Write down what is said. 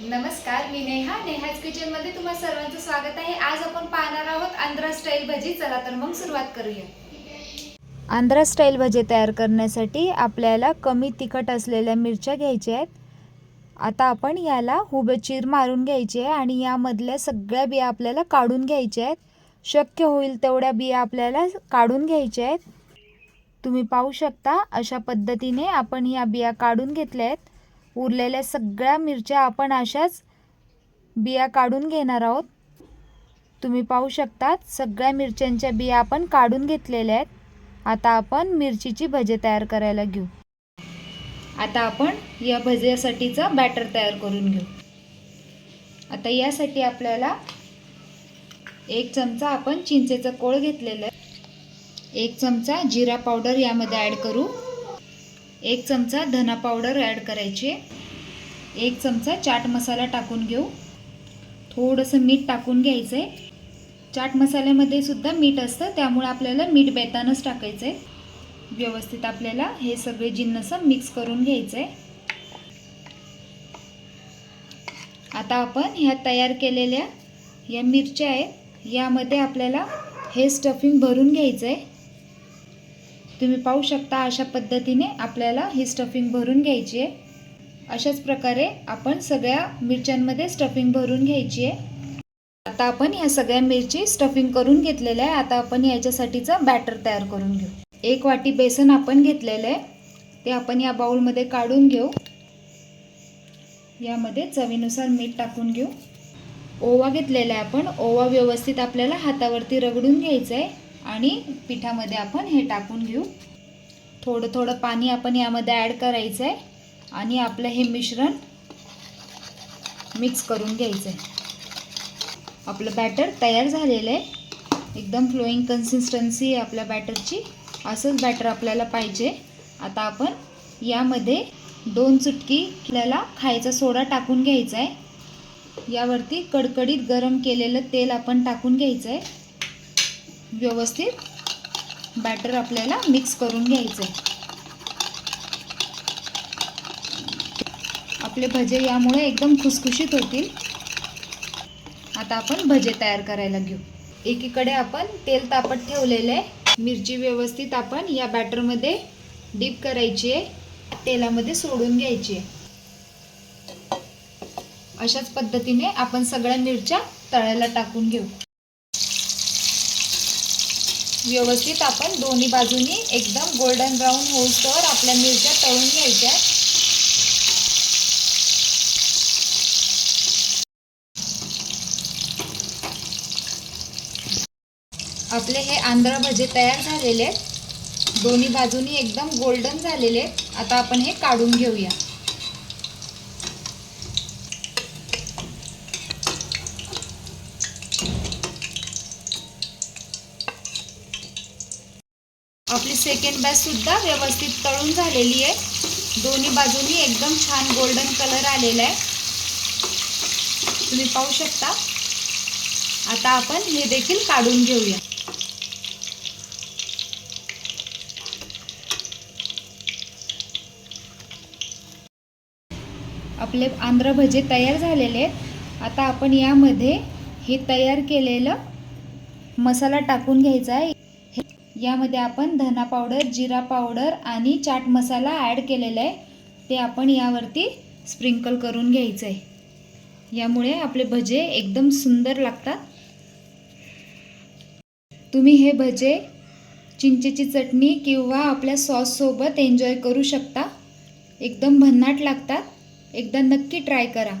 नमस्कार मी नेहा. नेहाज किचनमध्ये तुम्हा सर्वांचं स्वागत आहे. आज आपण पाहणार आहोत आंध्रा स्टाईल भजी. चला तर मग सुरुवात करूया. आंध्रा स्टाईल भजी तयार करण्यासाठी आपल्याला कमी तिखट असलेल्या मिरच्या घ्यायच्या आहेत. आता आपण याला हुबे चीर मारून घ्यायची आहे आणि यामधल्या सगळ्या बिया आपल्याला काढून घ्यायच्या आहेत. शक्य होईल तेवढ्या बिया आपल्याला काढून घ्यायच्या आहेत. तुम्ही पाहू शकता अशा पद्धतीने आपण ह्या बिया काढून घेतल्या आहेत. उरलेल्या सगळ्या मिरच्या आपण अशाच बिया काढून घेणार आहोत. तुम्ही पाहू शकतात सगळ्या मिरच्यांच्या बिया आपण काढून घेतलेल्या आहेत. आता आपण मिरचीची भजे तयार करायला घेऊ. आता आपण या भज्यासाठीचा बॅटर तयार करून घेऊ. आता यासाठी आपल्याला एक चमचा आपण चिंचेचा कोळ घेतलेला आहे. एक चमचा जिरा पावडर यामध्ये ॲड करू. एक चमचा धना पावडर ॲड करायची. एक चमचा चाट मसाला टाकून घेऊ. थोडंसं मीठ टाकून घ्यायचं आहे चाट मसाल्यामध्ये सुद्धा मीठ असतं त्यामुळे आपल्याला मीठ बेतानच टाकायचं आहे व्यवस्थित आपल्याला हे सगळे जिन्नसं मिक्स करून घ्यायचं आहे आता आपण ह्या तयार केलेल्या या मिरच्या आहेत यामध्ये आपल्याला हे स्टफिंग भरून घ्यायचं आहे तुम्ही पाहू शकता अशा पद्धतीने आपल्याला ही स्टफिंग भरून घ्यायची आहे. अशाच प्रकारे आपण सगळ्या मिरच्यांमध्ये स्टफिंग भरून घ्यायची आहे. आता आपण ह्या सगळ्या मिरची स्टफिंग करून घेतलेल्या आहे. आता आपण याच्यासाठीचा बॅटर तयार करून घेऊ. एक वाटी बेसन आपण घेतलेलं आहे. ते आपण या बाउलमध्ये काढून घेऊ. यामध्ये चवीनुसार मीठ टाकून घेऊ. ओवा घेतलेला आहे आपण. ओवा व्यवस्थित आपल्याला हातावरती रगडून घ्यायचा आहे. आणि पिठामध्ये आपण हे टाकून घेऊ. थोडं थोडं पाणी आपण यामध्ये ॲड करायचं आहे आणि आपलं हे मिश्रण मिक्स करून घ्यायचं आहे आपलं बॅटर तयार झालेलं आहे. एकदम फ्लोईंग कन्सिस्टन्सी आहे आपल्या बॅटरची असंच बॅटर आपल्याला पाहिजे. आता आपण यामध्ये दोन चुटकी आपल्याला खायचा सोडा टाकून घ्यायचा आहे यावरती कडकडीत गरम केलेलं तेल आपण टाकून घ्यायचं आहे व्यवस्थित बॅटर आपल्याला मिक्स करून घ्यायचं आहे आपले भजे यामुळे एकदम खुसखुशीत होतील. आता आपण भजे तयार करायला घेऊ. एकीकडे आपण तेल तापत ठेवलेलं आहे मिरची व्यवस्थित आपण या बॅटरमध्ये डीप करायची आहे तेलामध्ये सोडून घ्यायची आहे अशाच पद्धतीने आपण सगळ्या मिरच्या तळायला टाकून घेऊ. व्यवस्थित आपण दोन्ही बाजूनी एकदम गोल्डन ब्राऊन होऊस्तोवर आपल्या मिरच्या तळून घ्यायच्या आपले हे आंध्र भजे तयार झालेले आहेत. दोन्ही बाजूनी एकदम गोल्डन झालेले आहेत. आता आपण हे काढून घेऊया. आपली सेकंड बॅचसुद्धा व्यवस्थित तळून झालेली आहे. दोन्ही बाजूनी एकदम छान गोल्डन कलर आलेला आहे. तुम्ही पाहू शकता. आता आपण हे देखील काढून घेऊया. आपले आंध्र भजे तयार झालेले आहेत. आता आपण यामध्ये हे तयार केलेलं मसाला टाकून घ्यायचा आहे. यामध्ये आपण धना पावडर जिरा पावडर आणि चाट मसाला ॲड केलेला आहे. ते आपण यावरती स्प्रिंकल करून घ्यायचं आहे. यामुळे आपले भजे एकदम सुंदर लागतात. तुम्ही हे भजे चिंचेची चटणी किंवा आपल्या सॉससोबत एन्जॉय करू शकता. एकदम भन्नाट लागतात. एकदा नक्की ट्राय करा.